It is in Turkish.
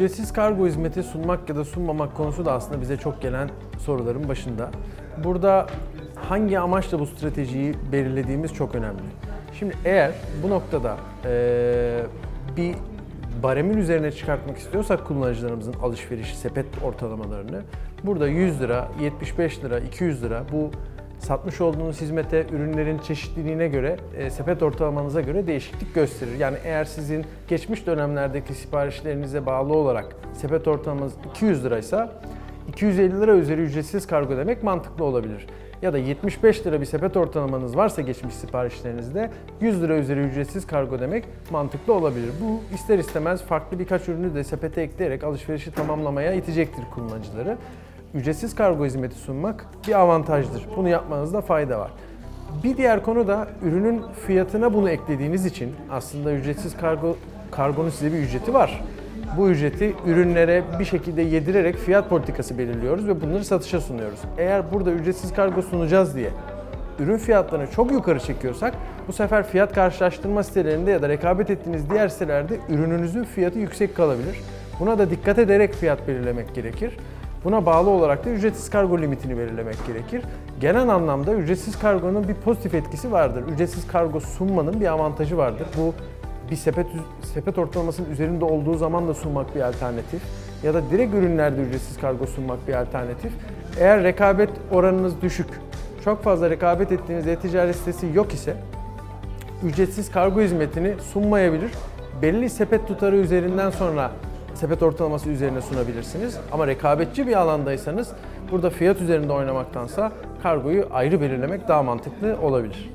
Ücretsiz kargo hizmeti sunmak ya da sunmamak konusu da aslında bize çok gelen soruların başında. Burada hangi amaçla bu stratejiyi belirlediğimiz çok önemli. Şimdi eğer bu noktada eee, bir baremin üzerine çıkartmak istiyorsak kullanıcılarımızın alışverişi, sepet ortalamalarını burada 100 lira, 75 lira, 200 lira bu satmış olduğunuz hizmete, ürünlerin çeşitliliğine göre, e, sepet ortalamanıza göre değişiklik gösterir. Yani eğer sizin geçmiş dönemlerdeki siparişlerinize bağlı olarak sepet ortalamanız 200 liraysa 250 lira üzeri ücretsiz kargo demek mantıklı olabilir. Ya da 75 lira bir sepet ortalamanız varsa geçmiş siparişlerinizde 100 lira üzeri ücretsiz kargo demek mantıklı olabilir. Bu ister istemez farklı birkaç ürünü de sepete ekleyerek alışverişi tamamlamaya itecektir kullanıcıları. Ücretsiz kargo hizmeti sunmak bir avantajdır. Bunu yapmanızda fayda var. Bir diğer konu da ürünün fiyatına bunu eklediğiniz için aslında ücretsiz kargo kargonun size bir ücreti var. Bu ücreti ürünlere bir şekilde yedirerek fiyat politikası belirliyoruz ve bunları satışa sunuyoruz. Eğer burada ücretsiz kargo sunacağız diye ürün fiyatlarını çok yukarı çekiyorsak bu sefer fiyat karşılaştırma sitelerinde ya da rekabet ettiğiniz diğer sitelerde ürününüzün fiyatı yüksek kalabilir. Buna da dikkat ederek fiyat belirlemek gerekir. Buna bağlı olarak da ücretsiz kargo limitini belirlemek gerekir. Genel anlamda ücretsiz kargonun bir pozitif etkisi vardır. Ücretsiz kargo sunmanın bir avantajı vardır. Bu bir sepet sepet ortalamasının üzerinde olduğu zaman da sunmak bir alternatif ya da direkt ürünlerde ücretsiz kargo sunmak bir alternatif. Eğer rekabet oranınız düşük, çok fazla rekabet ettiğiniz e-ticaret sitesi yok ise ücretsiz kargo hizmetini sunmayabilir. Belli sepet tutarı üzerinden sonra sepet ortalaması üzerine sunabilirsiniz. Ama rekabetçi bir alandaysanız burada fiyat üzerinde oynamaktansa kargoyu ayrı belirlemek daha mantıklı olabilir.